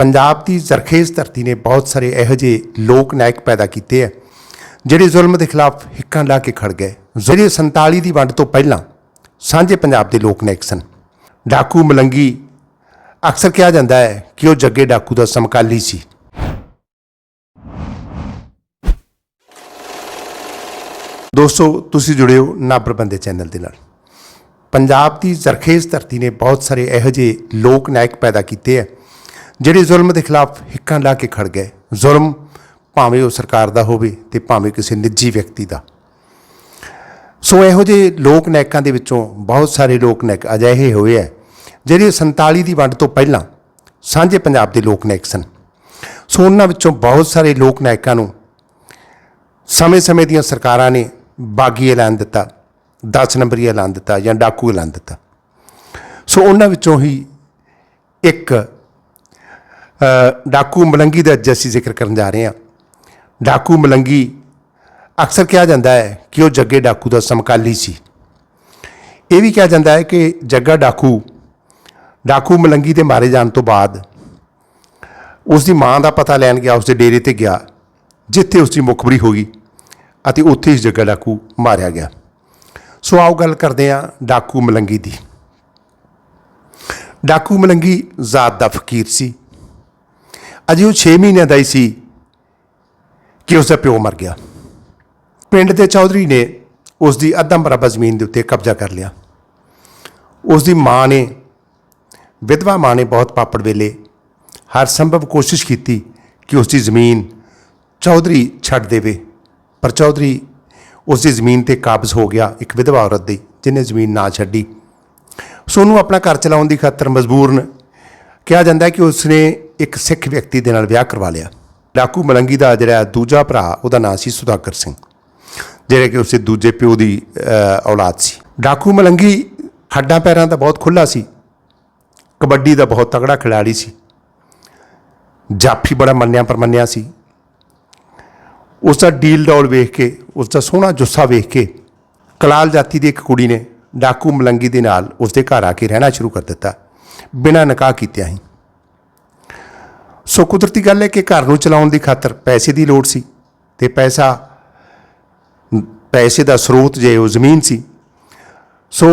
ਪੰਜਾਬ ਦੀ ਜ਼ਰਖੇਜ਼ ਧਰਤੀ ਨੇ ਬਹੁਤ ਸਾਰੇ ਇਹੋ ਜਿਹੇ ਲੋਕ ਨਾਇਕ ਪੈਦਾ ਕੀਤੇ ਹੈ ਜਿਹੜੇ ਜ਼ੁਲਮ ਦੇ ਖਿਲਾਫ ਹਿੱਕਾਂ ਲਾ ਕੇ ਖੜ ਗਏ। ਜਿਹੜੇ 47 ਦੀ ਵੰਡ ਤੋਂ ਪਹਿਲਾਂ ਸਾਂਝੇ ਪੰਜਾਬ ਦੇ ਲੋਕ ਨਾਇਕ ਸਨ। ਡਾਕੂ ਮਲੰਗੀ ਅਕਸਰ ਕਿਹਾ ਜਾਂਦਾ ਹੈ ਕਿ ਉਹ ਜੱਗੇ ਡਾਕੂ ਦਾ ਸਮਕਾਲੀ ਸੀ। ਦੋਸਤੋ, ਤੁਸੀਂ ਜੁੜੇ ਹੋ ਨਾਬਰ ਬੰਦੇ ਚੈਨਲ ਦੇ ਨਾਲ। ਪੰਜਾਬ ਦੀ ਜ਼ਰਖੇਜ਼ ਧਰਤੀ ਨੇ ਬਹੁਤ ਸਾਰੇ ਇਹੋ ਜਿਹੇ ਲੋਕ ਨਾਇਕ ਪੈਦਾ ਕੀਤੇ ਹੈ ਜਿਹੜੇ ਜ਼ੁਲਮ ਦੇ ਖਿਲਾਫ ਹਿੱਕਾਂ ਲਾ ਕੇ ਖੜ ਗਏ, ਜ਼ੁਲਮ ਭਾਵੇਂ ਉਹ ਸਰਕਾਰ ਦਾ ਹੋਵੇ ਤੇ ਭਾਵੇਂ ਕਿਸੇ ਨਿੱਜੀ ਵਿਅਕਤੀ ਦਾ। ਸੋ ਇਹੋ ਜਿਹੇ ਲੋਕ ਨਾਇਕਾਂ ਦੇ ਵਿੱਚੋਂ ਬਹੁਤ ਸਾਰੇ ਲੋਕ ਨਾਇਕ ਅਜਿਹੇ ਹੋਏ ਹੈ ਜਿਹੜੇ 47 ਦੀ ਵੰਡ ਤੋਂ ਪਹਿਲਾਂ ਸਾਂਝੇ ਪੰਜਾਬ ਦੇ ਲੋਕ ਨਾਇਕ ਸਨ। ਸੋ ਉਹਨਾਂ ਵਿੱਚੋਂ ਬਹੁਤ ਸਾਰੇ ਲੋਕ ਨਾਇਕਾਂ ਨੂੰ ਸਮੇਂ-ਸਮੇਂ ਦੀਆਂ ਸਰਕਾਰਾਂ ਨੇ ਬਾਗੀ ਐਲਾਨ ਦਿੱਤਾ 10 ਨੰਬਰੀ ਐਲਾਨ ਦਿੱਤਾ ਜਾਂ ਡਾਕੂ ਐਲਾਨ ਦਿੱਤਾ। ਸੋ ਉਹਨਾਂ ਵਿੱਚੋਂ ਹੀ ਇੱਕ ਡਾਕੂ ਮਲੰਗੀ ਦਾ ਅੱਜ ਅਸੀਂ ਜ਼ਿਕਰ ਕਰਨ ਜਾ ਰਹੇ ਹਾਂ। ਡਾਕੂ ਮਲੰਗੀ ਅਕਸਰ ਕਿਹਾ ਜਾਂਦਾ ਹੈ ਕਿ ਉਹ ਜੱਗੇ ਡਾਕੂ ਦਾ ਸਮਕਾਲੀ ਸੀ। ਇਹ ਵੀ ਕਿਹਾ ਜਾਂਦਾ ਹੈ ਕਿ ਜੱਗਾ ਡਾਕੂ ਡਾਕੂ ਮਲੰਗੀ ਦੇ ਮਾਰੇ ਜਾਣ ਤੋਂ ਬਾਅਦ ਉਸ ਦੀ ਮਾਂ ਦਾ ਪਤਾ ਲੈਣ ਗਿਆ ਉਸ ਦੇ ਡੇਰੇ ਤੇ ਗਿਆ, ਜਿੱਥੇ ਉਸ ਦੀ ਮੁਖਬਰੀ ਗਈ ਅਤੇ ਉੱਥੇ ਹੀ ਜੱਗਾ ਡਾਕੂ ਮਾਰਿਆ ਗਿਆ। ਸੋ ਆਓ ਗੱਲ ਕਰਦੇ ਹਾਂ ਡਾਕੂ ਮਲੰਗੀ ਦੀ। ਡਾਕੂ ਮਲੰਗੀ ਜ਼ਾਤ ਦਾ ਫਕੀਰ ਸੀ। ਅਜੇ ਉਹ 6 ਮਹੀਨਿਆਂ ਦਾ ਹੀ ਸੀ ਕਿ ਉਸ ਦਾ ਪਿਓ ਮਰ ਗਿਆ। ਪਿੰਡ ਦੇ ਚੌਧਰੀ ਨੇ ਉਸ ਦੀ ਅੱਧਾ ਬਰਾਬਰ ਜ਼ਮੀਨ ਦੇ ਉੱਤੇ ਕਬਜ਼ਾ ਕਰ ਲਿਆ। ਉਸ ਦੀ ਮਾਂ ਨੇ, ਵਿਧਵਾ ਮਾਂ ਨੇ ਬਹੁਤ ਪਾਪੜ ਵੇਲੇ ਹਰ ਸੰਭਵ ਕੋਸ਼ਿਸ਼ ਕੀਤੀ ਕਿ ਉਸ ਦੀ ਜ਼ਮੀਨ ਚੌਧਰੀ ਛੱਡ ਦੇਵੇ। ਪਰ ਚੌਧਰੀ ਉਸ ਦੀ ਜ਼ਮੀਨ ਤੇ ਕਾਬਜ਼ ਹੋ ਗਿਆ ਇੱਕ ਵਿਧਵਾ ਔਰਤ ਦੀ, ਜਿਹਨੇ ਜ਼ਮੀਨ ਨਾ ਛੱਡੀ। ਸੋ ਉਹਨੂੰ ਆਪਣਾ ਘਰ ਚਲਾਉਣ ਦੀ ਖਾਤਰ ਮਜਬੂਰਨ ਕਿਹਾ ਜਾਂਦਾ ਕਿ ਉਸਨੇ ਇੱਕ ਸਿੱਖ ਵਿਅਕਤੀ ਦੇ ਨਾਲ ਵਿਆਹ ਕਰਵਾ ਲਿਆ। ਡਾਕੂ ਮਲੰਗੀ ਦਾ ਜਿਹੜਾ ਦੂਜਾ ਭਰਾ, ਉਹਦਾ ਨਾਂ ਸੀ ਸੁਧਾਕਰ ਸਿੰਘ, ਜਿਹੜੇ ਕਿ ਉਸੇ ਦੂਜੇ ਪਿਓ ਦੀ ਔਲਾਦ ਸੀ। ਡਾਕੂ ਮਲੰਗੀ ਹੱਡਾਂ ਪੈਰਾਂ ਦਾ ਬਹੁਤ ਖੁੱਲਾ ਸੀ, ਕਬੱਡੀ ਦਾ ਬਹੁਤ ਤਗੜਾ ਖਿਡਾਰੀ ਸੀ, ਜਾਫੀ ਬੜਾ ਮੰਨਿਆ ਪਰਮੰਨਿਆ ਸੀ। ਉਸ ਦਾ ਡੀਲ ਡੌਲ ਵੇਖ ਕੇ ਉਸ ਦਾ ਸੋਹਣਾ ਜੁੱਸਾ ਵੇਖ ਕੇ ਕਲਾਲ ਜਾਤੀ ਦੀ ਇੱਕ ਕੁੜੀ ਨੇ ਡਾਕੂ ਮਲੰਗੀ ਦੇ ਨਾਲ ਉਸ ਦੇ ਘਰ ਆ ਕੇ ਰਹਿਣਾ ਸ਼ੁਰੂ ਕਰ ਦਿੱਤਾ। ਬਿਨਾਂ ਨਿਕਾਹ ਕੀਤਿਆਂ ਹੀ। ਸੋ ਕੁਦਰਤੀ ਗੱਲ ਹੈ ਕਿ ਘਰ ਨੂੰ ਚਲਾਉਣ ਦੀ ਖਾਤਰ ਪੈਸੇ ਦੀ ਲੋੜ ਸੀ ਤੇ ਪੈਸਾ, ਪੈਸੇ ਦਾ ਸਰੋਤ ਜੇ ਉਹ ਜ਼ਮੀਨ ਸੀ। ਸੋ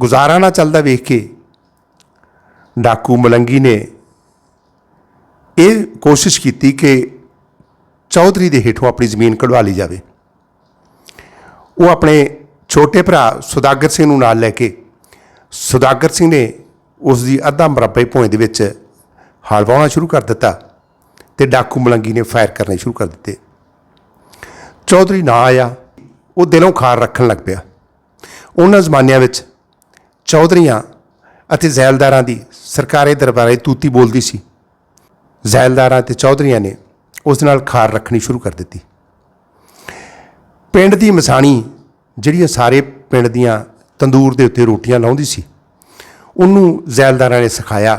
ਗੁਜ਼ਾਰਾ ਨਾ ਚੱਲਦਾ ਵੇਖ ਕੇ ਡਾਕੂ ਮਲੰਗੀ ਨੇ ਇਹ ਕੋਸ਼ਿਸ਼ ਕੀਤੀ ਕਿ ਚੌਧਰੀ ਦੇ ਹੇਠੋਂ ਆਪਣੀ ਜ਼ਮੀਨ ਕਢਵਾ ਲਈ ਜਾਵੇ। ਉਹ ਆਪਣੇ ਛੋਟੇ ਭਰਾ ਸੁਦਾਗਰ ਸਿੰਘ ਨੂੰ ਨਾਲ ਲੈ ਕੇ, ਸੁਦਾਗਰ ਸਿੰਘ ਨੇ ਉਸ ਦੀ ਅੱਧਾ ਮਰਬੇ ਭੋਏ ਦੇ ਵਿੱਚ ਹਲ ਵਾਹੁਣਾ ਸ਼ੁਰੂ ਕਰ ਦਿੱਤਾ ਤੇ ਡਾਕੂ ਮਲੰਗੀ ਨੇ ਫਾਇਰ ਕਰਨੇ ਸ਼ੁਰੂ ਕਰ ਦਿੱਤੇ। ਚੌਧਰੀ ਨਾ ਆਇਆ, ਉਹ ਦਿਲੋਂ ਖਾਰ ਰੱਖਣ ਲੱਗ ਪਿਆ। ਉਹਨਾਂ ਜ਼ਮਾਨਿਆਂ ਵਿੱਚ ਚੌਧਰੀਆਂ ਅਤੇ ਜ਼ੈਲਦਾਰਾਂ ਦੀ ਸਰਕਾਰੀ ਦਰਬਾਰੇ ਤੂਤੀ ਬੋਲਦੀ ਸੀ। ਜ਼ੈਲਦਾਰਾਂ ਤੇ ਚੌਧਰੀਆਂ ਨੇ ਉਸ ਨਾਲ ਖਾਰ ਰੱਖਣੀ ਸ਼ੁਰੂ ਕਰ ਦਿੱਤੀ। ਪਿੰਡ ਦੀ ਮਸਾਣੀ, ਜਿਹੜੀਆਂ ਸਾਰੇ ਪਿੰਡ ਦੀਆਂ ਤੰਦੂਰ ਦੇ ਉੱਤੇ ਰੋਟੀਆਂ ਲਾਉਂਦੀ ਸੀ, ਉਹਨੂੰ ਜ਼ੈਲਦਾਰਾਂ ਨੇ ਸਿਖਾਇਆ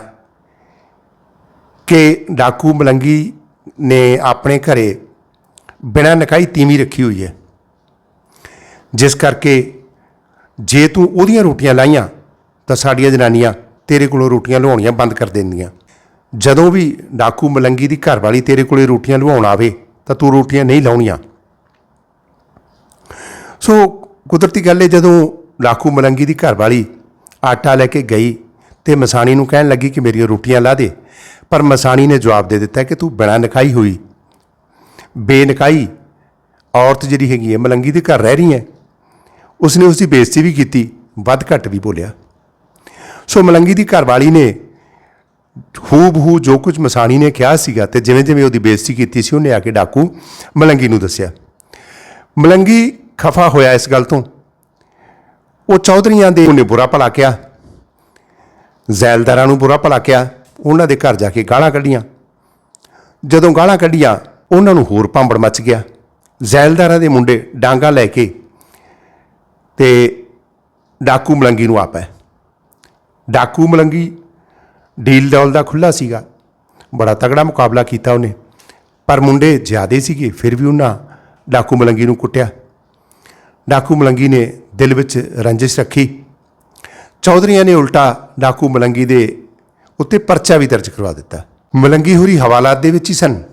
ਕਿ ਡਾਕੂ ਮਲੰਗੀ ਨੇ ਆਪਣੇ ਘਰੇ ਬਿਨਾਂ ਨਕਾਈ ਤੀਵੀਂ ਰੱਖੀ ਹੋਈ ਹੈ। ਜਿਸ ਕਰਕੇ ਜੇ ਤੂੰ ਉਹਦੀਆਂ ਰੋਟੀਆਂ ਲਾਈਆਂ ਤਾਂ ਸਾਡੀਆਂ ਜਨਾਨੀਆਂ ਤੇਰੇ ਕੋਲੋਂ ਰੋਟੀਆਂ ਲਵਾਉਣੀਆਂ ਬੰਦ ਕਰ ਦਿੰਦੀਆਂ। ਜਦੋਂ ਵੀ ਡਾਕੂ ਮਲੰਗੀ ਦੀ ਘਰਵਾਲੀ ਤੇਰੇ ਕੋਲੇ ਰੋਟੀਆਂ ਲਵਾਉਣ ਆਵੇ ਤਾਂ ਤੂੰ ਰੋਟੀਆਂ ਨਹੀਂ ਲਾਉਣੀਆਂ। ਸੋ ਕੁਦਰਤੀ ਗੱਲ ਹੈ ਜਦੋਂ ਡਾਕੂ ਮਲੰਗੀ ਦੀ ਘਰਵਾਲੀ ਆਟਾ ਲੈ ਕੇ ਗਈ ਤੇ ਮਸਾਣੀ ਨੂੰ ਕਹਿਣ ਲੱਗੀ ਕਿ ਮੇਰੀਆਂ ਰੋਟੀਆਂ ਲਾ ਦੇ ਪਰ ਮਸਾਣੀ ਨੇ ਜਵਾਬ ਦੇ ਦਿੱਤਾ ਕਿ ਤੂੰ ਬਿਨਾਂ ਨਕਾਈ ਹੋਈ। ਬੇਨਕਾਈ ਔਰਤ ਜਿਹੜੀ ਹੈਗੀ ਹੈ, ਮਲੰਗੀ ਦੇ ਘਰ ਰਹਿ ਰਹੀ ਹੈ। ਉਸਨੇ ਉਸ ਦੀ ਬੇਇੱਜ਼ਤੀ ਵੀ ਕੀਤੀ, ਵੱਧ ਘੱਟ ਵੀ ਬੋਲਿਆ। ਸੋ ਮਲੰਗੀ ਦੀ ਘਰਵਾਲੀ ਨੇ ਹੂਬ ਹੂ ਜੋ ਕੁਝ ਮਸਾਣੀ ਨੇ ਕਿਹਾ ਸੀਗਾ ਤੇ ਜਿਵੇਂ ਜਿਵੇਂ ਉਹਦੀ ਬੇਇੱਜ਼ਤੀ ਕੀਤੀ ਸੀ, ਉਹਨੇ ਆ ਕੇ ਡਾਕੂ ਮਲੰਗੀ ਨੂੰ ਦੱਸਿਆ। ਮਲੰਗੀ ਖਫਾ ਹੋਇਆ ਇਸ ਗੱਲ ਤੋਂ। ਉਹ ਚੌਧਰੀਆਂ ਦੇ ਉਹਨੇ ਬੁਰਾ ਭਲਾ ਕਿਹਾ, ਜ਼ੈਲਦਾਰਾਂ ਨੂੰ ਬੁਰਾ ਭਲਾ ਕਿਹਾ। ਉਹਨਾਂ ਦੇ ਘਰ ਜਾ ਕੇ ਗਾਲਾਂ ਕੱਢੀਆਂ। ਜਦੋਂ ਗਾਲਾਂ ਕੱਢੀਆਂ, ਉਹਨਾਂ ਨੂੰ ਹੋਰ ਭਾਂਬੜ ਮਚ ਗਿਆ। ਜ਼ੈਲਦਾਰਾਂ ਦੇ ਮੁੰਡੇ ਡਾਂਗਾ ਲੈ ਕੇ ਤੇ ਡਾਕੂ ਮਲੰਗੀ ਨੂੰ ਆਪੈ ਡਾਕੂ ਮਲੰਗੀ ਡੀਲ ਡੌਲ ਦਾ ਖੁੱਲਾ ਸੀਗਾ। ਬੜਾ ਤਗੜਾ ਮੁਕਾਬਲਾ ਕੀਤਾ ਉਹਨੇ। ਪਰ ਮੁੰਡੇ ਜ਼ਿਆਦੇ ਸੀਗੇ, ਫਿਰ ਵੀ ਉਹਨਾਂ ਡਾਕੂ ਮਲੰਗੀ ਨੂੰ ਕੁੱਟਿਆ। ਡਾਕੂ ਮਲੰਗੀ ਨੇ ਦਿਲ ਵਿੱਚ ਰੰਜਿਸ਼ ਰੱਖੀ। ਚੌਧਰੀਆਂ ਨੇ ਉਲਟਾ ਡਾਕੂ ਮਲੰਗੀ ਦੇ ਉੱਤੇ ਪਰਚਾ ਵੀ ਦਰਜ ਕਰਵਾ ਦਿੱਤਾ। ਮਲੰਗੀ ਹੋਰੀ ਹਵਾਲਾਤ ਦੇ ਵਿੱਚ ਹੀ ਸਨ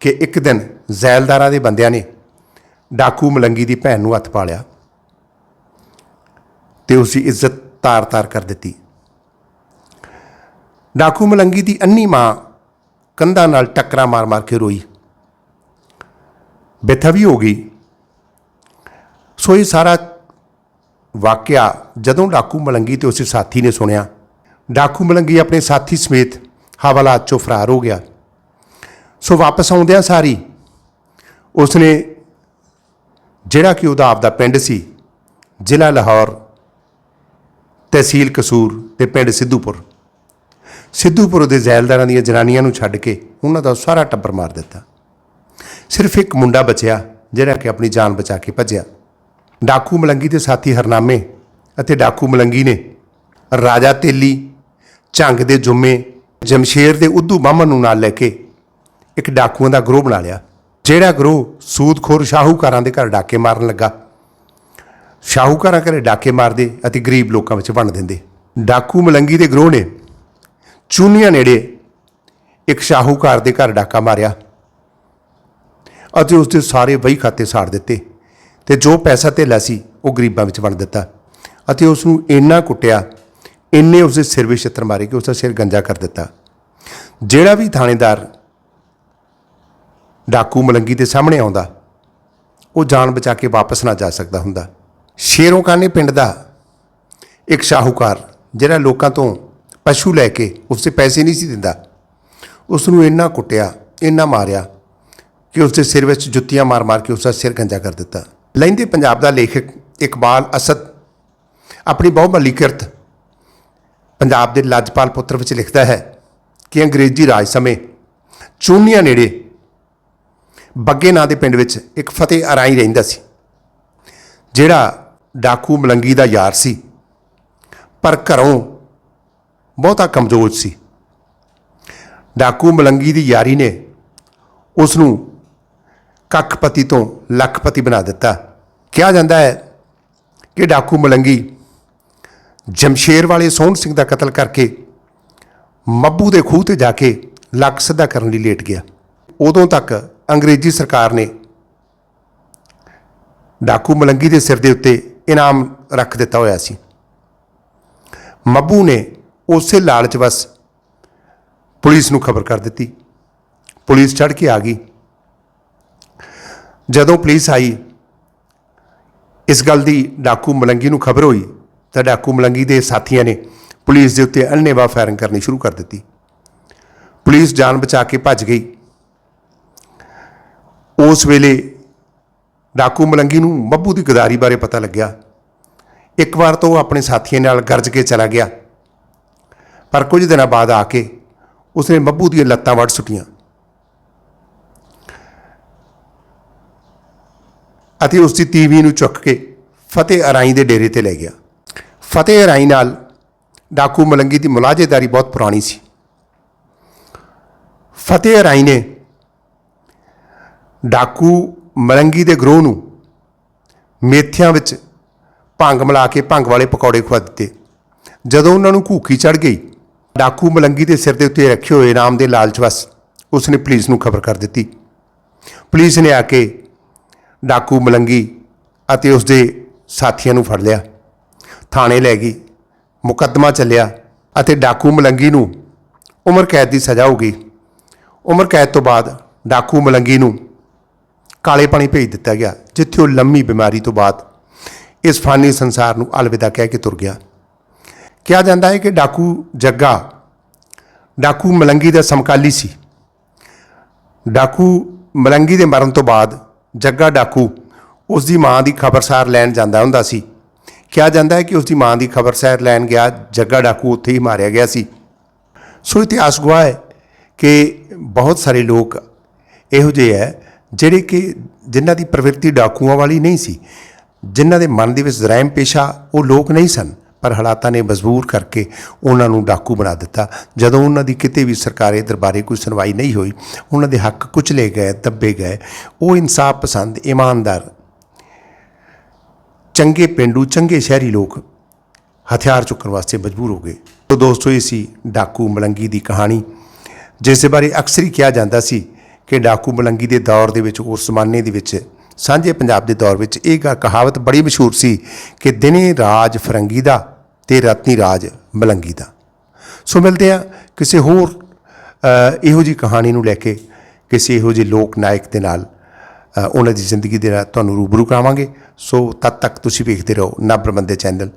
ਕਿ ਇੱਕ ਦਿਨ ਜ਼ੈਲਦਾਰਾਂ ਦੇ ਬੰਦਿਆਂ ਨੇ ਡਾਕੂ ਮਲੰਗੀ ਦੀ ਭੈਣ ਨੂੰ ਹੱਥ ਪਾ ਲਿਆ ਤੇ ਉਸ ਦੀ ਇੱਜ਼ਤ ਤਾਰ-ਤਾਰ ਕਰ ਦਿੱਤੀ। ਡਾਕੂ ਮਲੰਗੀ ਦੀ ਅੰਨੀ ਮਾਂ ਕੰਧਾਂ ਨਾਲ ਟੱਕਰਾਂ ਮਾਰ-ਮਾਰ ਕੇ ਰੋਈ। ਬੇਥਵੀ ਹੋ ਗਈ। ਸੋ ਇਹ ਸਾਰਾ ਵਾਕਿਆ ਜਦੋਂ ਡਾਕੂ ਮਲੰਗੀ ਤੇ ਉਸਦੇ ਸਾਥੀ ਨੇ ਸੁਣਿਆ ਡਾਕੂ ਮਲੰਗੀ ਆਪਣੇ ਸਾਥੀ ਸਮੇਤ ਹਵਾਲਾਤ ਚੋਂ ਫਰਾਰ ਹੋ ਗਿਆ। ਸੋ ਵਾਪਸ ਆਉਂਦਿਆਂ ਸਾਰੀ ਉਸਨੇ ਜਿਹੜਾ ਕਿ ਉਹਦਾ ਆਪਦਾ ਪਿੰਡ ਸੀ, ਜ਼ਿਲ੍ਹਾ ਲਾਹੌਰ, ਤਹਿਸੀਲ ਕਸੂਰ ਤੇ ਪਿੰਡ ਸਿੱਧੂਪੁਰ। ਸਿੱਧੂਪੁਰ ਦੇ ਜ਼ੈਲਦਾਰਾਂ ਦੀਆਂ ਜਨਾਨੀਆਂ ਨੂੰ ਛੱਡ ਕੇ ਉਹਨਾਂ ਦਾ ਸਾਰਾ ਟੱਬਰ ਮਾਰ ਦਿੱਤਾ। ਸਿਰਫ ਇੱਕ ਮੁੰਡਾ ਬਚਿਆ, ਜਿਹੜਾ ਕਿ ਆਪਣੀ ਜਾਨ ਬਚਾ ਕੇ ਭੱਜਿਆ। ਡਾਕੂ ਮਲੰਗੀ ਦੇ ਸਾਥੀ ਹਰਨਾਮੇ ਅਤੇ ਡਾਕੂ ਮਲੰਗੀ ਨੇ ਰਾਜਾ ਤੇਲੀ ਝੰਗ ਦੇ ਜੁੰਮੇ ਜਮਸ਼ੇਰ ਦੇ ਉਦੋਂ ਬਾਹਮਣ ਨੂੰ ਨਾਲ ਲੈ ਕੇ ਇੱਕ ਡਾਕੂਆਂ ਦਾ ਗਰੋਹ ਬਣਾ ਲਿਆ, ਜਿਹੜਾ ਗਰੋਹ ਸੂਦਖੋਰ ਸ਼ਾਹੂਕਾਰਾਂ ਦੇ ਘਰ ਡਾਕੇ ਮਾਰਨ ਲੱਗਾ। ਸ਼ਾਹੂਕਾਰਾਂ ਘਰੇ ਡਾਕੇ ਮਾਰਦੇ ਅਤੇ ਗਰੀਬ ਲੋਕਾਂ ਵਿੱਚ ਵੰਡ ਦਿੰਦੇ। ਡਾਕੂ ਮਲੰਗੀ ਦੇ ਗਰੋਹ ਨੇ ਚੂਨੀਆਂ ਨੇੜੇ ਇੱਕ ਸ਼ਾਹੂਕਾਰ ਦੇ ਘਰ ਡਾਕਾ ਮਾਰਿਆ ਅਤੇ ਉਸ ਦੇ ਸਾਰੇ ਵਹੀ ਖਾਤੇ ਸਾੜ ਦਿੱਤੇ ਤੇ ਜੋ ਪੈਸਾ ਧੇਲਾ ਸੀ ਉਹ ਗਰੀਬਾਂ ਵਿੱਚ ਵੰਡ ਦਿੱਤਾ ਅਤੇ ਉਸ ਨੂੰ ਇੰਨਾ ਕੁੱਟਿਆ ਇੰਨੇ ਉਸਦੇ ਸਿਰ ਵਿੱਚ ਛਿੱਤਰ ਮਾਰੇ ਕਿ ਉਸਦਾ ਸਿਰ ਗੰਜਾ ਕਰ ਦਿੱਤਾ। ਜਿਹੜਾ ਵੀ ਥਾਣੇਦਾਰ ਡਾਕੂ ਮਲੰਗੀ ਦੇ ਸਾਹਮਣੇ ਆਉਂਦਾ, ਉਹ ਜਾਨ ਬਚਾ ਕੇ ਵਾਪਸ ਨਾ ਜਾ ਸਕਦਾ ਹੁੰਦਾ। ਸ਼ੇਰੋਂ ਕਾਨੇ ਪਿੰਡ ਦਾ ਇੱਕ ਸ਼ਾਹੂਕਾਰ, ਜਿਹੜਾ ਲੋਕਾਂ ਤੋਂ ਪਸ਼ੂ ਲੈ ਕੇ ਉਸਦੇ ਪੈਸੇ ਨਹੀਂ ਸੀ ਦਿੰਦਾ ਉਸ ਨੂੰ ਇੰਨਾ ਕੁੱਟਿਆ, ਇੰਨਾ ਮਾਰਿਆ ਕਿ ਉਸਦੇ ਸਿਰ ਵਿੱਚ ਜੁੱਤੀਆਂ ਮਾਰ-ਮਾਰ ਕੇ ਉਸਦਾ ਸਿਰ ਗੰਜਾ ਕਰ ਦਿੱਤਾ। ਲਹਿੰਦੇ ਪੰਜਾਬ ਦਾ ਲੇਖਕ ਇਕਬਾਲ ਅਸਦ ਆਪਣੀ ਬਹੁਮੱਲੀ ਕਿਰਤ ਪੰਜਾਬ ਦੇ ਲਾਜਪਾਲ ਪੁੱਤਰ ਵਿੱਚ ਲਿਖਦਾ ਹੈ ਕਿ ਅੰਗਰੇਜ਼ੀ ਰਾਜ ਸਮੇਂ ਚੂਨੀਆਂ ਨੇੜੇ ਬੱਗੇ ਨਾਂ ਦੇ ਪਿੰਡ ਵਿੱਚ ਇੱਕ ਫਤਿਹ ਅਰਾਈ ਰਹਿੰਦਾ ਸੀ, ਜਿਹੜਾ ਡਾਕੂ ਮਲੰਗੀ ਦਾ ਯਾਰ ਸੀ, ਪਰ ਘਰੋਂ ਬਹੁਤਾ ਕਮਜ਼ੋਰ ਸੀ। ਡਾਕੂ ਮਲੰਗੀ ਦੀ ਯਾਰੀ ਨੇ ਉਸ ਨੂੰ ਕੱਖਪਤੀ ਤੋਂ ਲੱਖਪਤੀ ਬਣਾ ਦਿੱਤਾ। ਕਿਹਾ ਜਾਂਦਾ ਹੈ ਕਿ ਡਾਕੂ ਮਲੰਗੀ ਜਮਸ਼ੇਰ ਵਾਲੇ ਸੋਹਣ ਸਿੰਘ ਦਾ ਕਤਲ ਕਰਕੇ ਮੱਬੂ ਦੇ ਖੂਹ ਤੇ ਜਾ ਕੇ ਲੱਕ ਸਿੱਧਾ ਕਰਨ ਲਈ ਲੇਟ ਗਿਆ। ਉਦੋਂ ਤੱਕ ਅੰਗਰੇਜ਼ੀ ਸਰਕਾਰ ਨੇ ਡਾਕੂ ਮਲੰਗੀ ਦੇ ਸਿਰ ਦੇ ਉੱਤੇ ਇਨਾਮ ਰੱਖ ਦਿੱਤਾ ਹੋਇਆ ਸੀ। ਮੱਬੂ ਨੇ ਉਸੇ ਲਾਲਚ ਵਸ ਪੁਲਿਸ ਨੂੰ ਖਬਰ ਕਰ ਦਿੱਤੀ। ਪੁਲਿਸ ਚੜ ਕੇ ਆ ਗਈ। ਜਦੋਂ ਪੁਲਿਸ ਆਈ, ਇਸ ਗੱਲ ਦੀ ਡਾਕੂ ਮਲੰਗੀ ਨੂੰ ਖਬਰ ਹੋਈ ਤਾਂ ਡਾਕੂ ਮਲੰਗੀ ਦੇ ਸਾਥੀਆਂ ਨੇ ਪੁਲਿਸ ਦੇ ਉੱਤੇ ਅੰਨ੍ਹੇਵਾਹ ਫਾਇਰਿੰਗ ਕਰਨੀ ਸ਼ੁਰੂ ਕਰ ਦਿੱਤੀ। ਪੁਲਿਸ ਜਾਨ ਬਚਾ ਕੇ ਭੱਜ ਗਈ। ਉਸ ਵੇਲੇ ਡਾਕੂ ਮਲੰਗੀ ਨੂੰ ਬੱਬੂ ਦੀ ਗਦਾਰੀ ਬਾਰੇ ਪਤਾ ਲੱਗਿਆ। ਇੱਕ ਵਾਰ ਤਾਂ ਉਹ ਆਪਣੇ ਸਾਥੀਆਂ ਨਾਲ ਗਰਜ ਕੇ ਚਲਾ ਗਿਆ। ਪਰ ਕੁਝ ਦਿਨਾਂ ਬਾਅਦ ਆ ਕੇ ਉਸਨੇ ਬੱਬੂ ਦੀਆਂ ਲੱਤਾਂ ਵੱਢ ਸੁੱਟੀਆਂ। ਅਤੇ ਉਸ ਦੀ ਤੀਵੀ ਨੂੰ ਚੁੱਕ ਕੇ ਫਤਿਹ ਅਰਾਈ ਦੇ ਡੇਰੇ ਤੇ ਲੈ ਗਿਆ। ਫਤਿਹ ਅਰਾਈ ਨਾਲ ਡਾਕੂ ਮਲੰਗੀ ਦੀ ਮੁਲਾਜ਼ੇਦਾਰੀ ਬਹੁਤ ਪੁਰਾਣੀ ਸੀ। ਫਤਿਹ ਅਰਾਈ ਨੇ ਡਾਕੂ ਮਲੰਗੀ ਦੇ ਗਰੋਹ ਨੂੰ ਮੇਥਿਆਂ ਵਿੱਚ ਭੰਗ ਮਿਲਾ ਕੇ ਭੰਗ ਵਾਲੇ ਪਕੌੜੇ ਖਵਾ ਦਿੱਤੇ। ਜਦੋਂ ਉਹਨਾਂ ਨੂੰ ਭੂਖੀ ਚੜ ਗਈ, ਡਾਕੂ ਮਲੰਗੀ ਦੇ ਸਿਰ ਦੇ ਉੱਤੇ ਰੱਖੇ ਹੋਏ ਇਨਾਮ ਦੇ ਲਾਲਚ ਵਸ ਉਸਨੇ ਪੁਲਿਸ ਨੂੰ ਖਬਰ ਕਰ ਦਿੱਤੀ। ਪੁਲਿਸ ਨੇ ਆ ਕੇ ਡਾਕੂ ਮਲੰਗੀ ਅਤੇ ਉਸਦੇ ਸਾਥੀਆਂ ਨੂੰ ਫੜ ਲਿਆ। ਥਾਣੇ ਲੈ ਗਈ, ਮੁਕੱਦਮਾ ਚੱਲਿਆ ਅਤੇ ਡਾਕੂ ਮਲੰਗੀ ਨੂੰ ਉਮਰ ਕੈਦ ਦੀ ਸਜ਼ਾ ਹੋ ਗਈ। ਉਮਰ ਕੈਦ ਤੋਂ ਬਾਅਦ ਡਾਕੂ ਮਲੰਗੀ ਨੂੰ ਕਾਲੇ ਪਾਣੀ ਭੇਜ ਦਿੱਤਾ ਗਿਆ, ਜਿੱਥੇ ਉਹ ਲੰਮੀ ਬਿਮਾਰੀ ਤੋਂ ਬਾਅਦ ਇਸ ਫਾਨੀ ਸੰਸਾਰ ਨੂੰ ਅਲਵਿਦਾ ਕਹਿ ਕੇ ਤੁਰ ਗਿਆ। ਕਿਹਾ ਜਾਂਦਾ ਹੈ ਕਿ ਡਾਕੂ ਜੱਗਾ, ਡਾਕੂ ਮਲੰਗੀ ਦਾ ਸਮਕਾਲੀ ਸੀ। ਡਾਕੂ ਮਲੰਗੀ ਦੇ ਮਰਨ ਤੋਂ ਬਾਅਦ ਜੱਗਾ ਡਾਕੂ ਉਸ ਦੀ ਮਾਂ ਦੀ ਖਬਰਸਾਰ ਲੈਣ ਜਾਂਦਾ ਹੁੰਦਾ ਸੀ। ਕਿਹਾ ਜਾਂਦਾ ਹੈ ਕਿ ਉਸ ਦੀ ਮਾਂ ਦੀ ਖਬਰ ਖਬਰਸਾਰ ਲੈਣ ਗਿਆ, ਜੱਗਾ ਡਾਕੂ ਉੱਥੇ ਹੀ ਮਾਰਿਆ ਗਿਆ ਸੀ। ਸੋ ਇਤਿਹਾਸ ਗਵਾਹ ਹੈ ਕਿ ਬਹੁਤ ਸਾਰੇ ਲੋਕ ਇਹੋ ਜਿਹੇ ਹੈ ਜਿਹੜੇ ਕਿ ਜਿਨ੍ਹਾਂ ਦੀ ਪ੍ਰਵਿਰਤੀ ਡਾਕੂਆਂ ਵਾਲੀ ਨਹੀਂ ਸੀ, ਜਿਨ੍ਹਾਂ ਦੇ ਮਨ ਦੇ ਵਿੱਚ ਜ਼ਰਾਇਮ ਪੇਸ਼ਾ ਉਹ ਲੋਕ ਨਹੀਂ ਸਨ, ਪਰ ਹਾਲਾਤਾਂ ਨੇ ਮਜਬੂਰ ਕਰਕੇ ਉਹਨਾਂ ਨੂੰ ਡਾਕੂ ਬਣਾ ਦਿੱਤਾ। ਜਦੋਂ ਉਹਨਾਂ ਦੀ ਕਿਤੇ ਵੀ ਸਰਕਾਰੀ ਦਰਬਾਰੇ ਕੋਈ ਸੁਣਵਾਈ ਨਹੀਂ ਹੋਈ, ਉਹਨਾਂ ਦੇ ਹੱਕ ਕੁਚਲੇ ਗਏ, ਦੱਬੇ ਗਏ, ਉਹ ਇਨਸਾਫ ਪਸੰਦ, ਇਮਾਨਦਾਰ ਚੰਗੇ ਪਿੰਡੂ, ਚੰਗੇ ਸ਼ਹਿਰੀ ਲੋਕ ਹਥਿਆਰ ਚੁੱਕਣ ਵਾਸਤੇ ਮਜਬੂਰ ਹੋ ਗਏ। ਤੋ ਦੋਸਤੋ, ਇਹ ਸੀ ਡਾਕੂ ਮਲੰਗੀ ਦੀ ਕਹਾਣੀ, ਜਿਸ ਦੇ ਬਾਰੇ ਅਕਸਰ ਹੀ ਕਿਹਾ ਜਾਂਦਾ ਸੀ ਕਿ ਡਾਕੂ ਮਲੰਗੀ ਦੇ ਦੌਰ ਦੇ ਵਿੱਚ ਉਸ ਜ਼ਮਾਨੇ ਦੇ ਵਿੱਚ, ਸਾਂਝੇ ਪੰਜਾਬ ਦੇ ਦੌਰ ਵਿੱਚ ਇਹ ਗਾ- ਕਹਾਵਤ ਬੜੀ ਮਸ਼ਹੂਰ ਸੀ ਕਿ ਦਿਨੇ ਰਾਜ ਫਰੰਗੀ ਦਾ ਤੇ ਰਾਤੀ ਰਾਜ ਮਲੰਗੀ ਦਾ। ਸੋ ਮਿਲਦੇ ਆ ਕਿਸੇ ਹੋਰ ਇਹੋ ਜੀ ਕਹਾਣੀ ਨੂੰ ਲੈ ਕੇ, ਕਿਸੇ ਇਹੋ ਜਿਹੇ ਲੋਕ ਨਾਇਕ ਦੇ ਨਾਲ। ਉਹਨਾਂ ਦੀ ਜ਼ਿੰਦਗੀ ਦੇ ਨਾਲ ਤੁਹਾਨੂੰ ਰੂਬਰੂ ਕਰਾਵਾਂਗੇ। ਸੋ ਤਦ ਤੱਕ ਤੁਸੀਂ ਵੇਖਦੇ ਰਹੋ ਨਬਰ ਬੰਦੇ ਚੈਨਲ।